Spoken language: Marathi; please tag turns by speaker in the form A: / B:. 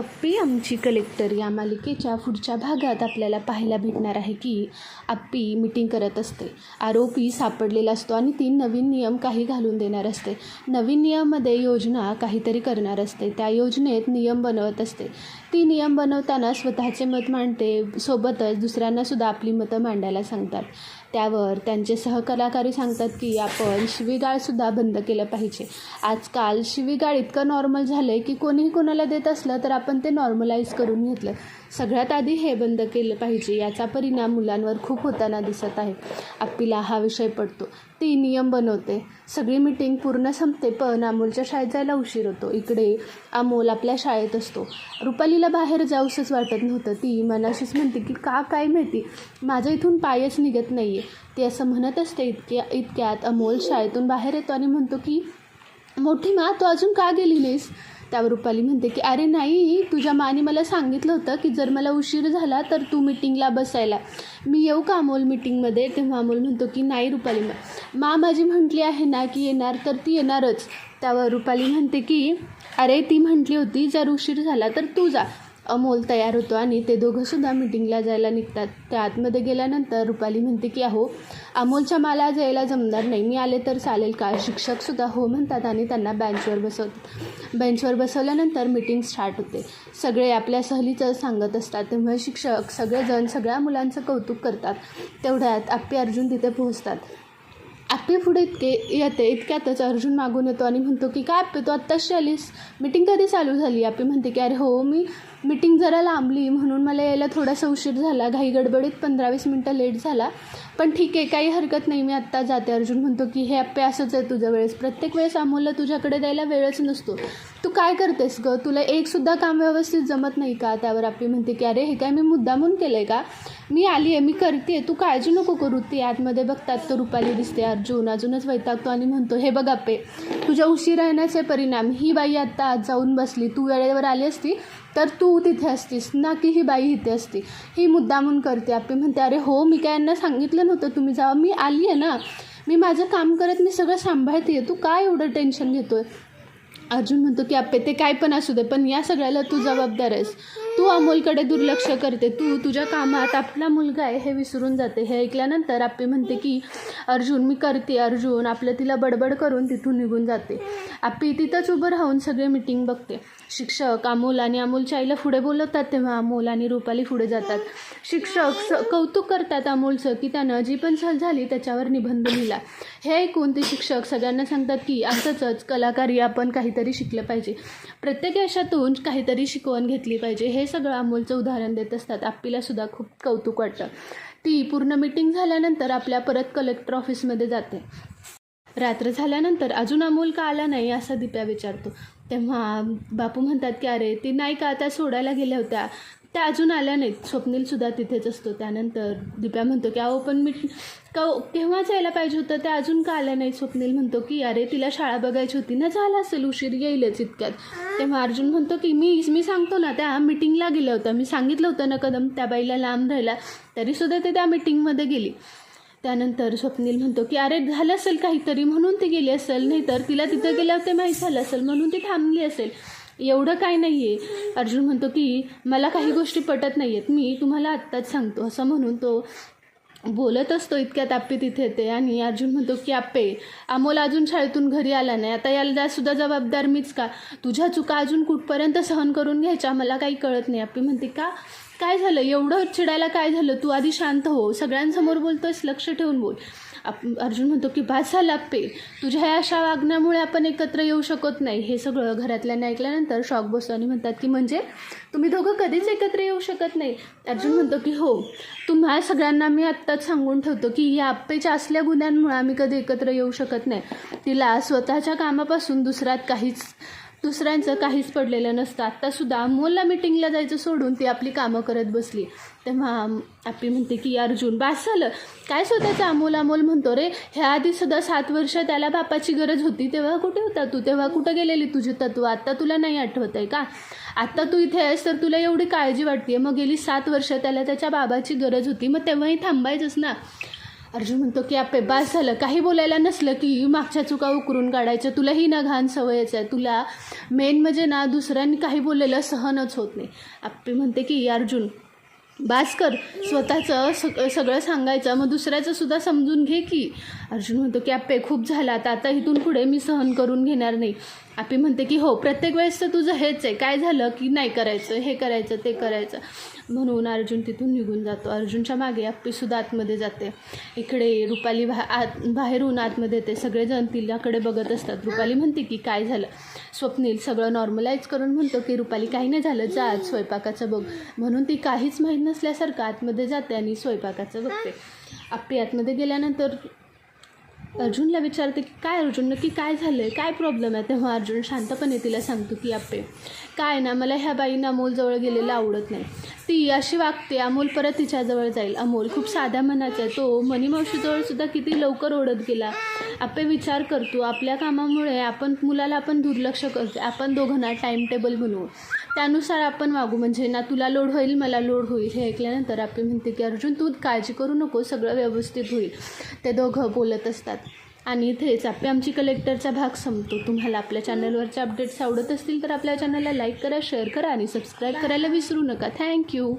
A: अप्पी आमची कलेक्टर या मालिकेच्या पुढच्या भागात आपल्याला पाहायला भेटणार आहे की अप्पी मीटिंग करत असते. आरोपी सापडलेला असतो आणि ती नवीन नियम काही घालून देणार असते. नवीन नियममध्ये योजना काहीतरी करणार असते. त्या योजनेत नियम बनवत असते. ती नियम बनवताना स्वतःचे मत मांडते सोबतच दुसऱ्यांनासुद्धा आपली मतं मांडायला सांगतात. त्यावर त्यांचे सहकलाकारी सांगतात की आपण शिवीगाळसुद्धा बंद केलं पाहिजे. आजकाल शिवीगाळ इतकं नॉर्मल झालं आहे की कोणीही कोणाला देत असलं तर आपण ते नॉर्मलाईज करून घेतलं. सगळ्यात आधी हे बंद केलं पाहिजे याचा परिणाम मुलांवर खूप होताना दिसत आहे. अप्पीला हा विषय पडतो. ती नियम बनवते. सगळी मिटिंग पूर्ण संपते पण अमोलच्या शाळेत जायला उशीर होतो. इकडे अमोल आपल्या शाळेत असतो. रुपालीला बाहेर जाऊसच वाटत नव्हतं. ती मनाशीच म्हणते की का काय माहिती? माझ्या इथून पायच निघत नाही आहे ती असं म्हणत असते इतक्या इतक्यात अमोल शाळेतून बाहेर येतो आणि म्हणतो की मोठी मा तू अजून का गेली नाहीस? त्यावर रुपाली म्हणते की अरे नाही तुझ्या माने मला सांगितलं होतं की जर मला उशीर झाला तर तू मिटिंगला बसायला. मी येऊ का अमोल मिटिंगमध्ये? तेव्हा अमोल म्हणतो की नाही रुपाली मा मा माझी म्हटली आहे ना की येणार तर ती येणारच. त्यावर रुपाली म्हणते की अरे ती म्हटली होती जर उशीर झाला तर तू जा. अमोल तयार होतो आणि ते दोघंसुद्धा मिटिंगला जायला निघतात. त्या आतमध्ये गेल्यानंतर रुपाली म्हणते की अहो अमोलच्या मला जायला जमणार नाही. मी आले तर चालेल का? शिक्षकसुद्धा हो म्हणतात आणि त्यांना बेंचवर बसवतात बेंचवर बसवल्यानंतर मीटिंग स्टार्ट होते. सगळे आपल्या सहलीचं सांगत असतात. तेव्हा शिक्षक सगळेजण सगळ्या मुलांचं कौतुक करतात. तेवढ्यात आप्पी अर्जुन तिथे पोहोचतात. ॲप्पी पुढे इतके येते इतक्यातच अर्जुन मागून येतो आणि म्हणतो की काय आप्पी तू आत्ताशी आलीस? मिटिंग कधी चालू झाली? ॲप्पी म्हणते की अरे हो मी मिटिंग जरा लांबली म्हणून मला यायला थोडासा उशीर झाला घाई गडबडीत पंधरा वीस मिनटं लेट झाला. पण ठीक आहे काही हरकत नाही. मी आत्ता जाते. अर्जुन म्हणतो की हे आप्पे असंच आहे तुझ्या वेळेस. प्रत्येक वेळेस अमोलला तुझ्याकडे द्यायला वेळच नसतो. तू काय करतेस गं? तुला एकसुद्धा काम व्यवस्थित जमत नाही का? त्यावर आपली म्हणते की अरे हे काय मी मुद्दामून केलं आहे का? मी आली आहे मी करते तू काळजी नको करू. ती आतमध्ये बघतात तर रुपाली दिसते. अर्जुन अजूनच वैतागतो आणि म्हणतो हे बघ आप्पे तुझ्या उशीर येण्याचे परिणाम. ही बाई आत्ता आज जाऊन बसली. तू वेळेवर आली असती तर तू तिथे असतीस ना की ही बाई इथे असती. ही मुद्दामून करते आपली. म्हणते अरे हो मी काय यांना सांगितलं नव्हतं तुम्ही जावं. मी आली आहे ना. मी माझं काम करत मी सगळं सांभाळते तू काय एवढं टेन्शन घेतो आहे अर्जुन म्हणतो की आप्पे ते काय पण असू दे पण या सगळ्याला तू जबाबदार आहेस. तू अमोलकडे दुर्लक्ष करते. तू तुझ्या कामात आपला मुलगा आहे हे विसरून जाते. हे ऐकल्यानंतर आप्पे म्हणते की अर्जुन मी करते अर्जुन. आपलं तिला बडबड करून तिथून निघून जाते. आप्पी तिथंच उभं राहून सगळे मिटिंग बघते. शिक्षक अमोल आणि अमोलच्या आईला पुढे बोलवतात तेव्हा अमोल आणि रुपाली पुढे जातात. शिक्षक स कौतुक करतात अमोलचं की त्यानं जी पण सहल झाली त्याच्यावर निबंध लिहिला. हे ऐकून ते शिक्षक सगळ्यांना सांगतात की असंच कलाकारी आपण काहीतरी शिकलं पाहिजे. प्रत्येक यशातून काहीतरी शिकवण घेतली पाहिजे. हे सगळं अमोलचं उदाहरण देत असतात. आपल्यालासुद्धा खूप कौतुक वाटतं. ती पूर्ण मिटिंग झाल्यानंतर आपल्या परत कलेक्टर ऑफिसमध्ये जाते. रात्र झाल्यानंतर अजून अमोल का आला नाही असा दिप्या विचारतो. तेव्हा बापू म्हणतात की अरे ती नाही का त्या सोडायला गेल्या होत्या? त्या अजून आल्या नाहीत. स्वप्नीलसुद्धा तिथेच असतो. त्यानंतर दिप्या म्हणतो की अहो पण मी का हो, केव्हाच यायला पाहिजे होतं? त्या अजून का आल्या नाहीत? स्वप्नील म्हणतो की अरे तिला शाळा बघायची होती ना झालं असेल उशीर येईलच इतक्यात. तेव्हा अर्जुन म्हणतो की मी मी सांगतो ना त्या मिटिंगला गेल्या होत्या. मी सांगितलं होतं ना कदम त्या बाईला लांब राहिला तरीसुद्धा ते त्या मिटिंगमध्ये गेली. त्यानंतर स्वप्नील म्हणतो की अरे झालं असेल काहीतरी म्हणून ती गेली असेल. नाही तर तिला तिथं गेल्यावर ते माहीत झालं असेल म्हणून ती थांबली असेल. एवढं काय नाही आहे अर्जुन म्हणतो की मला काही गोष्टी पटत नाही आहेत मी तुम्हाला आत्ताच सांगतो. असं म्हणून तो बोलत असतो इतक्यात आप्पे तिथे येते आणि अर्जुन म्हणतो की आप्पे अमोल अजून शाळेतून घरी आला नाही. आता याला सुद्धा जबाबदार मीच का? तुझ्या चुका अजून कुठपर्यंत सहन करून घ्यायच्या? मला काही कळत नाही. आप्पे म्हणते का? काय झालं? एवढं चिडायला काय झालं? तू आधी शांत हो. सगळ्यांसमोर बोलतोयस लक्ष ठेवून बोल. आप अर्जुन म्हणतो की भास झाला आप्पे तुझ्या ह्या अशा वागण्यामुळे आपण एकत्र येऊ शकत नाही. हे सगळं घरातल्यांना ऐकल्यानंतर शॉक बसतो आणि म्हणतात की म्हणजे तुम्ही दोघं कधीच एकत्र येऊ शकत नाही. अर्जुन म्हणतो की हो तुम्हा सगळ्यांना मी आत्ताच सांगून ठेवतो की या आप्पेच्या असल्या गुन्ह्यांमुळे आम्ही कधी एकत्र येऊ शकत नाही. तिला स्वतःच्या कामापासून दुसऱ्यात काहीच दुसऱ्यांचं काहीच पडलेलं नसतं. आत्तासुद्धा अमोलला मिटिंगला जायचं सोडून ती आपली कामं करत बसली. तेव्हा आपली म्हणते की अर्जुन बास झालं. काय स्वतःचं अमोल अमोल म्हणतो रे? ह्या आधी सुद्धा सात वर्ष त्याला बापाची गरज होती. तेव्हा कुठे होता तू? तेव्हा कुठं गेलेली तुझी तत्व? आत्ता तुला नाही आठवत आहे का? आत्ता तू इथे आहेस तर तुला एवढी काळजी वाटते मग गेली सात वर्ष त्याला त्याच्या बाबाची गरज होती. मग तेव्हाही थांबायचंच ना. अर्जुन म्हणतो की आपे बास झालं. काही बोलायला नसलं की मागच्या चुका उकरून काढायचं तुला ही ना घाण सवयच आहे. तुला मेन म्हणजे ना दुसऱ्यांनी काही बोललेलं सहनच होत नाही. आप्पे म्हणते की अर्जुन बास कर. स्वतःचं सग सगळं सांगायचं. मग दुसऱ्याचं सुद्धा समजून घे की. अर्जुन म्हणतो की आप्पे खूप झाला. आता आता इथून पुढे मी सहन करून घेणार नाही. आपी म्हणते की हो प्रत्येक वेळेस तर तुझं हेच आहे. काय झालं की नाही करायचं? हे करायचं ते करायचं. म्हणून अर्जुन तिथून निघून जातो. अर्जुनच्या मागे आप्पीसुद्धा आतमध्ये जाते. इकडे रुपाली भा आत बाहेरून आतमध्ये येते. सगळेजण तिलाकडे बघत असतात. रुपाली म्हणते की काय झालं? स्वप्नील सगळं नॉर्मलाईज करून म्हणतो की रुपाली काही नाही झालं. जा आज स्वयंपाकाचं बघ. म्हणून ती काहीच माहीत नसल्यासारखं आतमध्ये जाते आणि स्वयंपाकाचं बघते. आप्पी आतमध्ये गेल्यानंतर अर्जुनला विचारते की काय अर्जुन नक्की काय झालं आहे काय प्रॉब्लेम आहे? तेव्हा अर्जुन शांतपणे तिला सांगतो की आपे काय ना मला ह्या बाईंना अमोलजवळ गेलेलं आवडत नाही. ती अशी वागते अमोल परत तिच्याजवळ जाईल. अमोल खूप साध्या मनाचा आहे. तो मनीमावशीजवळ सुद्धा किती लवकर ओढत गेला. आपे विचार करतो. आपल्या कामामुळे आपण मुलाला आपण दुर्लक्ष करतो आपण दोघांना टाईम टेबल बनवू. त्यानुसार आपण वागू. म्हणजे ना तुला लोड होईल मला लोड होईल हे ऐकल्यानंतर आपली म्हणते की अर्जुन तू काळजी करू नको सगळं व्यवस्थित होईल. ते दोघं बोलत असतात. आणि इथेच आपे आमची कलेक्टरचा भाग संपतो. तुम्हाला आपल्या चॅनलवरचे अपडेट्स आवडत असतील तर आपल्या चॅनलला लाईक करा शेअर करा आणि सबस्क्राईब करायला विसरू नका. थँक्यू